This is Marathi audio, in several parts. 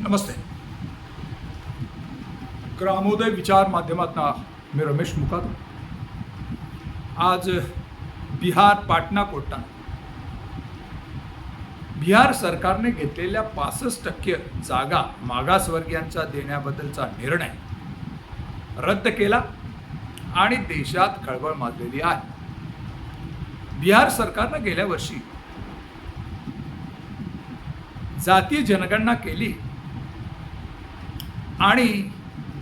नमस्ते. ग्रामोदय विचार माध्यमातून मी रमेश मुकादम. आज बिहार पाटणा कोटा बिहार सरकारने घेतलेल्या पासष्ट टक्के जागा मागासवर्गीयांचा देण्याबद्दलचा निर्णय रद्द केला आणि देशात खळबळ माजलेली आहे. बिहार सरकारनं गेल्या वर्षी जातीय जनगणना केली आणि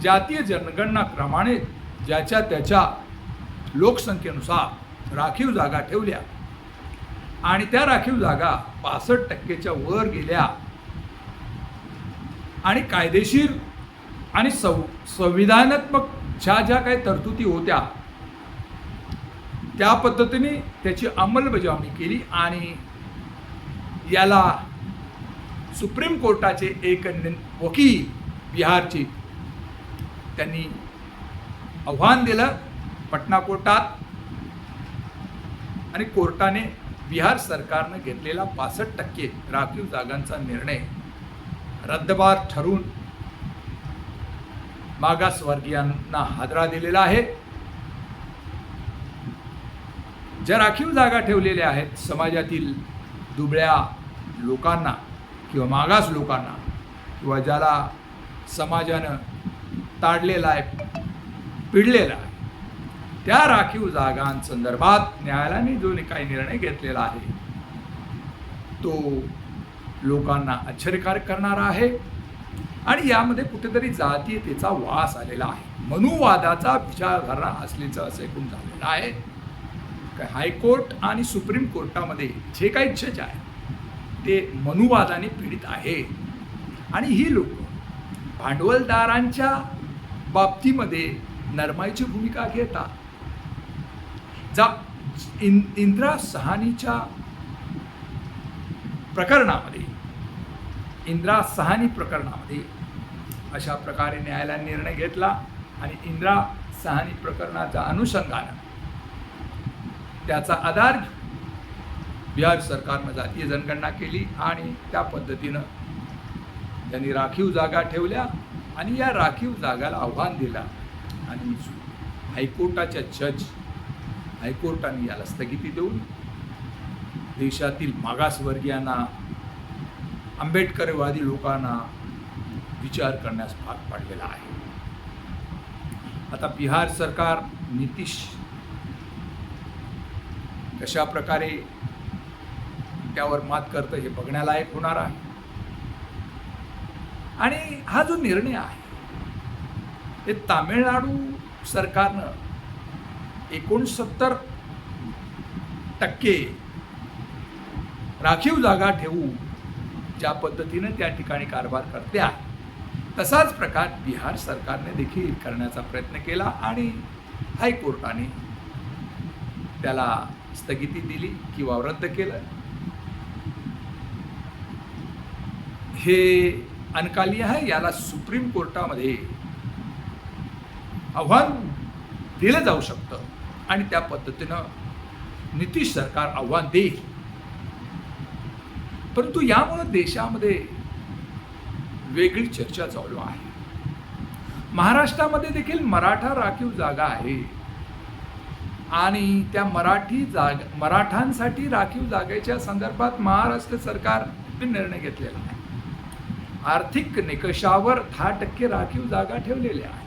जातीय जनगणनाप्रमाणे ज्याच्या त्याच्या लोकसंख्येनुसार राखीव जागा ठेवल्या. आणि त्या राखीव जागा पासष्ट टक्केच्या वर गेल्या. आणि कायदेशीर आणि संव संविधानात्मक ज्या ज्या काही तरतुदी होत्या त्या पद्धतीने त्याची अंमलबजावणी केली आणि याला सुप्रीम कोर्टाचे एक वकील बिहारची. त्यांनी आव्हान दिलं पटना कोर्टात आणि कोर्टाने बिहार सरकारनं घेतलेला पासष्ट टक्के राखीव जागांचा निर्णय रद्दबार ठरून मागासवर्गीयांना हादरा दिलेला आहे. ज्या राखीव जागा ठेवलेल्या आहेत समाजातील दुबळ्या लोकांना किंवा मागास लोकांना किंवा ज्याला समाजानं ताडलेला आहे पिडलेला आहे. त्या राखीव जागांसंदर्भात न्यायालयाने जो काही निर्णय घेतलेला आहे तो लोकांना आश्चर्यकारक करणारा आहे आणि यामध्ये कुठेतरी जातीयतेचा वास आलेला आहे. मनुवादाचा विचारधारणा असल्याचं असं एकूण झालेलं आहे. हायकोर्ट आणि सुप्रीम कोर्टामध्ये जे काही जज आहे ते मनुवादाने पीडित आहे आणि ही लोक भांडवलदारांच्या बाबतीमध्ये नरमाईची भूमिका घेतात जा इन इंदिरा सहानीच्या प्रकरणामध्ये इंदिरा सहानी प्रकरणामध्ये अशा प्रकारे न्यायालयाने निर्णय घेतला आणि इंदिरा सहानी प्रकरणाच्या अनुषंगानं त्याचा आधार बिहार सरकारनं जातीय जनगणना केली आणि त्या पद्धतीनं त्यांनी राखीव जागा ठेवल्या आणि या राखीव जागाला आव्हान दिला. आणि हायकोर्टाच्या जज हायकोर्टाने याला स्थगिती देऊन देशातील मागासवर्गीयांना आंबेडकरवादी लोकांना विचार करण्यास भाग पाडलेला आहे. आता बिहार सरकार नितीश कशा प्रकारे त्यावर मात करतं हे बघण्यालायक होणार आहे? आणि हा जो निर्णय आहे हे तामिळनाडू सरकारनं एकोणसत्तर टक्के राखीव जागा ठेवू ज्या पद्धतीनं त्या ठिकाणी कारभार करते आहे. तसाच प्रकार बिहार सरकारने देखील करण्याचा प्रयत्न केला आणि हायकोर्टाने त्याला स्थगिती दिली किंवा रद्द केलं. हे अनकाली आहे याला सुप्रीम कोर्टामध्ये आव्हान दिलं जाऊ शकतं. आणि त्या पद्धतीनं नितीश सरकार आव्हान देईल. परंतु यामुळे देशामध्ये वेगळी चर्चा चालू आहे. महाराष्ट्रामध्ये देखील मराठा राखीव जागा आहे. आणि त्या मराठी जाग मराठांसाठी राखीव जागेच्या संदर्भात महाराष्ट्र सरकारने निर्णय घेतलेला आहे. आर्थिक निकषावर दहा टक्के राखीव जागा ठेवलेल्या आहे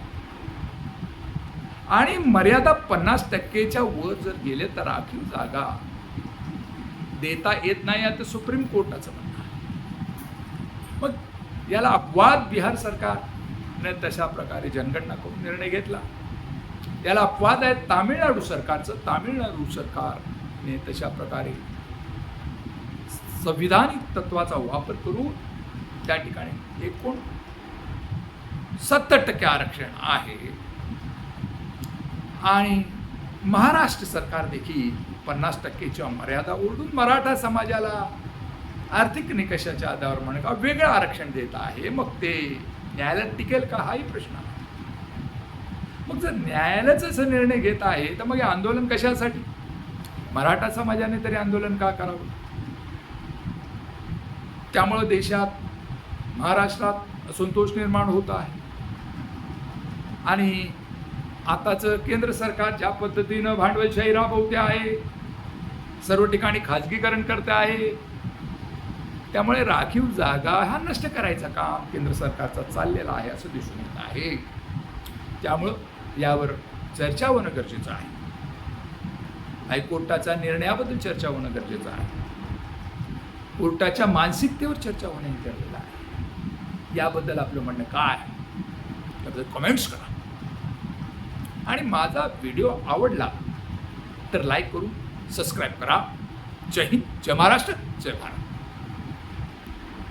आणि मर्यादा पन्नास टक्केच्या वर जर गेले तर राखीव जागा देता येत नाही आता सुप्रीम कोर्टाचं म्हणणं आहे. मग याला अपवाद बिहार सरकारने तशा प्रकारे जनगणना करून निर्णय घेतला. याला अपवाद आहे तामिळनाडू सरकारचं. तामिळनाडू सरकारने तशा प्रकारे संविधानिक तत्वाचा वापर करून त्या ठिकाणी एकूण सत्तर टक्के आरक्षण आहे. आणि महाराष्ट्र सरकार देखील पन्नास टक्केच्या मर्यादा ओढून मराठा समाजाला आर्थिक निकषाच्या आधारावर म्हणे का वेगळं आरक्षण देत आहे. मग ते न्यायालयात टिकेल का? हाही प्रश्न आहे. मग जर न्यायालयाच असं निर्णय घेत आहे तर मग हे आंदोलन कशासाठी? मराठा समाजाने तरी आंदोलन का करावं? त्यामुळं देशात महाराष्ट्रात असंतोष निर्माण होत आहे. आणि आताचं केंद्र सरकार ज्या पद्धतीनं भांडवलशाही राबवते आहे सर्व ठिकाणी खाजगीकरण करते आहे त्यामुळे राखीव जागा हा नष्ट करायचा काम केंद्र सरकारचा चाललेला आहे असं दिसून येत आहे. त्यामुळं यावर चर्चा होणं गरजेचं आहे. हायकोर्टाचा निर्णयाबद्दल चर्चा होणं गरजेचं आहे. कोर्टाच्या मानसिकतेवर चर्चा होणं गरजेचं आहे. याबद्दल आपलं म्हणणं काय त्याबद्दल कमेंट्स करा. आणि माझा व्हिडिओ आवडला तर लाईक करून सबस्क्राईब करा. जय हिंद जय महाराष्ट्र जय भारत.